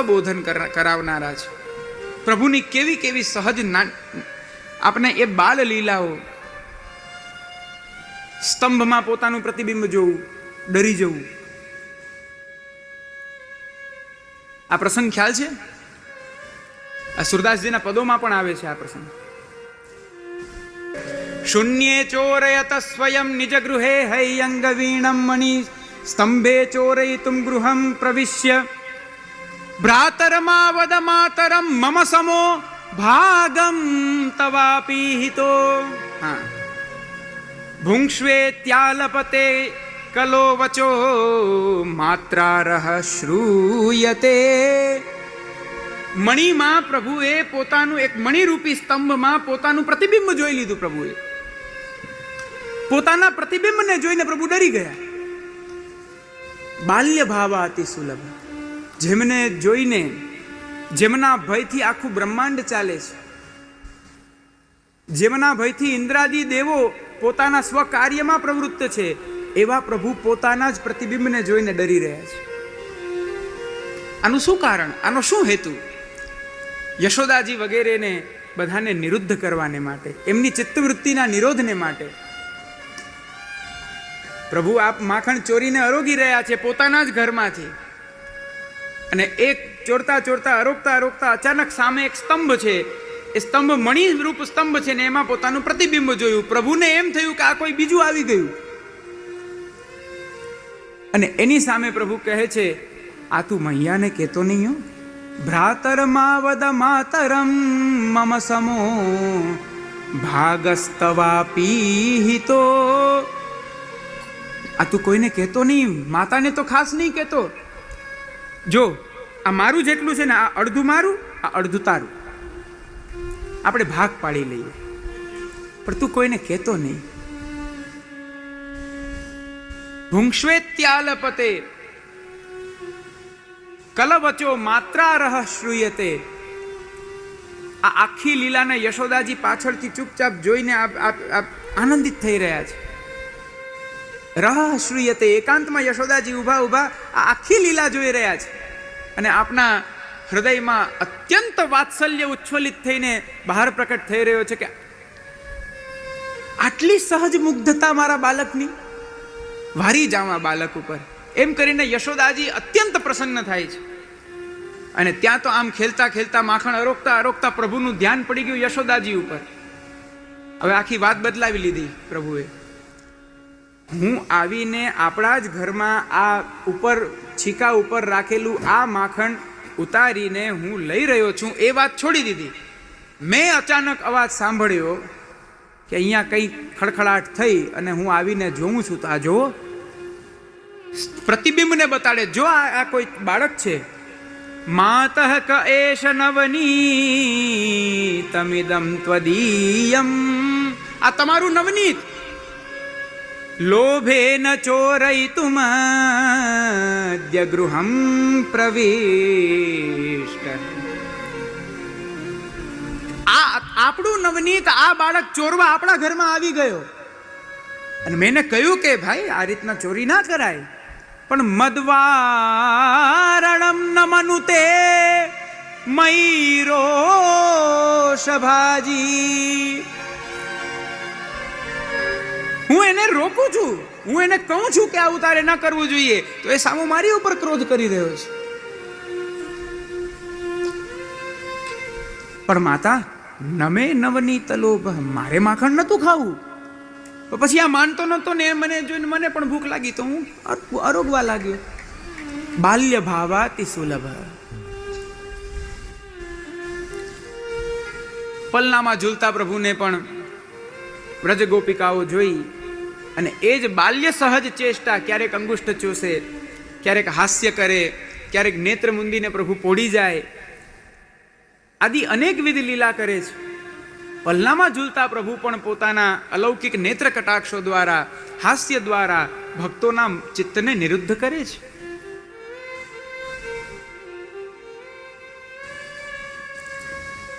રસબોધન કરાવનારા છે. પ્રભુની કેવી કેવી સહજ આપણે એ બાલ લીલાઓ સ્તંભમાં પોતાનું પ્રતિબિંબ જોવું, ડરી જવું. આ પ્રસંગ ખ્યાલ છે? આ સુરદાસજીના પદોમાં પણ આવે છે આ પ્રસંગ. શૂન્યે ચોરયત સ્વયં નિજ ગૃહે હૈયંગ વીણમ મણિ, સ્તંભે ચોરયિતું ગૃહમ પ્રવિશ્ય. ભ્રાતરમાવદ માતરમ મમ સમો ભાગમ તવાપીહિતો હા ભુંક્ષ્વેત્યાલપતે કલો વચો માત્રારહ શ્રૂયતે મણિમાં પ્રભુએ પોતાનું એક મણિરૂપી સ્તંભમાં પોતાનું પ્રતિબિંબ જોઈ લીધું પ્રભુએ પોતાના પ્રતિબિંબને જોઈને પ્રભુ ડરી ગયા। બાલ્ય ભાવા અતિ સુલભ। જેમને જોઈને જેમના ભયથી આખું બ્રહ્માંડ ચાલે છે. જેમના ભયથી ઇન્દ્રાદી દેવો પોતાના સ્વકાર્યમાં પ્રવૃત્ત છે, એવા પ્રભુ પોતાના જ પ્રતિબિંબને જોઈને ડરી રહ્યા છે. આનું શું કારણ? આનો શું હેતુ? યશોદાજી વગેરેને બધાને નિરુદ્ધ કરવાને માટે, એમની ચિત્તવૃત્તિના નિરોધને માટે. પ્રભુ આપ માખણ ચોરીને અરોગી રહ્યા છે પોતાના જ ઘરમાંથી. અને એક ચોરતા ચોરતા અરોકતા અરોકતા અચાનક સામે એક સ્તંભ છે. એ સ્તંભ મણિ રૂપ સ્તંભ છે ને એમાં પોતાનું પ્રતિબિંબ જોયું. પ્રભુને એમ થયું કે આ કોઈ બીજું આવી ગયું. અને એની સામે પ્રભુ કહે છે, આ તું મૈયાને કહેતો નહીં હો. ભ્રાતર વદ માતરમ મમ સમો ભાગસ્તવાપીહિતો. આ તું કોઈને કહેતો નહીં? માતાને તો ખાસ નહીં કહેતો. જો, આ મારું જેટલું છે ને, આ અડધું મારું, આ અડધું તારું. આપણે ભાગ પાડી લઈએ. પણ તું કોઈને કહેતો નહીં. ભુંક્ષ્વેત્યાલપતે કલવચો માત્રારહ શ્રૂયતે. આ આખી લીલાને યશોદાજી પાછળથી ચૂપચાપ જોઈને આનંદિત થઈ રહ્યા છે. રહ શ્રૂયતે એકાંતમાં યશોદાજી ઊભા ઊભા આ આખી લીલા જોઈ રહ્યા છે. અને આપના હૃદયમાં અત્યંત વાત્સલ્ય ઉચ્છ્વલિત થઈને બહાર પ્રકટ થઈ રહ્યો છે કે આટલી સહજ મુગ્ધતા મારા બાલકની? વારી જાવા બાલક ઉપર. એમ કરીને યશોદાજી અત્યંત પ્રસન્ન થાય છે. અને ત્યાં તો આમ ખેલતા ખેલતા માખણ અરોગતા અરોગતા પ્રભુનું ધ્યાન પડી ગયું યશોદાજી ઉપર. હવે આખી વાત બદલાવી લીધી પ્રભુએ. હું આવીને આપણા જ ઘરમાં આ ઉપર, છીકા ઉપર રાખેલું આ માખણ ઉતારીને હું લઈ રહ્યો છું એ વાત છોડી દીધી. મેં અચાનક અવાજ સાંભળ્યો કે અહીંયા કંઈ ખડખડાટ થઈ અને હું આવીને જોઉં છું તો આ જુઓ. પ્રતિબિંબને બતાડે, જો આ કોઈ બાળક છે. માતઃ ક એષ નવનીતમિદમ ત્વદીયમ. આ તમારું નવનીત. લોભેન ચોરયિતુમદ્ય ગૃહમ પ્રવિષ્ટ આ આપણું નવનીત આ બાળક ચોરવા આપણા ઘરમાં આવી ગયો. અને મેં કહ્યું કે, ભાઈ, આ રીતના ચોરી ના કરાય. પણ મદવારણમ ન મનુતે મયરો સભાજી. હું એને રોકું છું. હું એને કહું છું કે આવું તારે ન કરવું જોઈએ. તો એ સામો મારી ઉપર ક્રોધ કરી રહ્યો છે. પણ માતા, નમે નવની તલોભ મારે માખણ નતું ખાવું. તો પછી આ માનતો નતો ને મને જોઈને મને પણ ભૂખ લાગી તો હું અરોગવા લાગ્યો. બાલ્ય ભાવા ભાવાતિ સુલભ. પલનામાં ઝૂલતા પ્રભુને પણ વ્રજ ગોપિકાઓ જોઈ અને એ જ બાલ્ય સહજ ચેષ્ટા ક્યારેક અંગુષ્ઠ ચૂસે, ક્યારેક હાસ્ય કરે, ક્યારેક નેત્ર મુંદીને પ્રભુ પોડી જાય. આદિ અનેકવિધ લીલા કરે છે. પલ્લામાં ઝૂલતા પ્રભુ પણ પોતાના અલૌકિક નેત્ર કટાક્ષો દ્વારા, હાસ્ય દ્વારા ભક્તોના ચિત્તને નિરુદ્ધ કરે છે.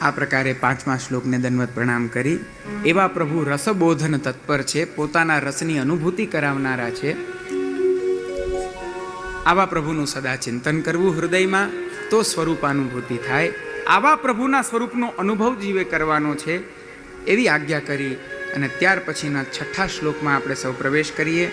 આ પ્રકારે પાંચમા શ્લોકને દંડવત પ્રણામ કરી. એવા પ્રભુ રસબોધન તત્પર છે, પોતાના રસની અનુભૂતિ કરાવનારા છે. આવા પ્રભુનું સદા ચિંતન કરવું હૃદયમાં તો સ્વરૂપાનુભૂતિ થાય. આવા પ્રભુના સ્વરૂપનો અનુભવ જીવે કરવાનો છે એવી આજ્ઞા કરી અને ત્યાર પછીના છઠ્ઠા શ્લોકમાં આપણે સૌ પ્રવેશ કરીએ.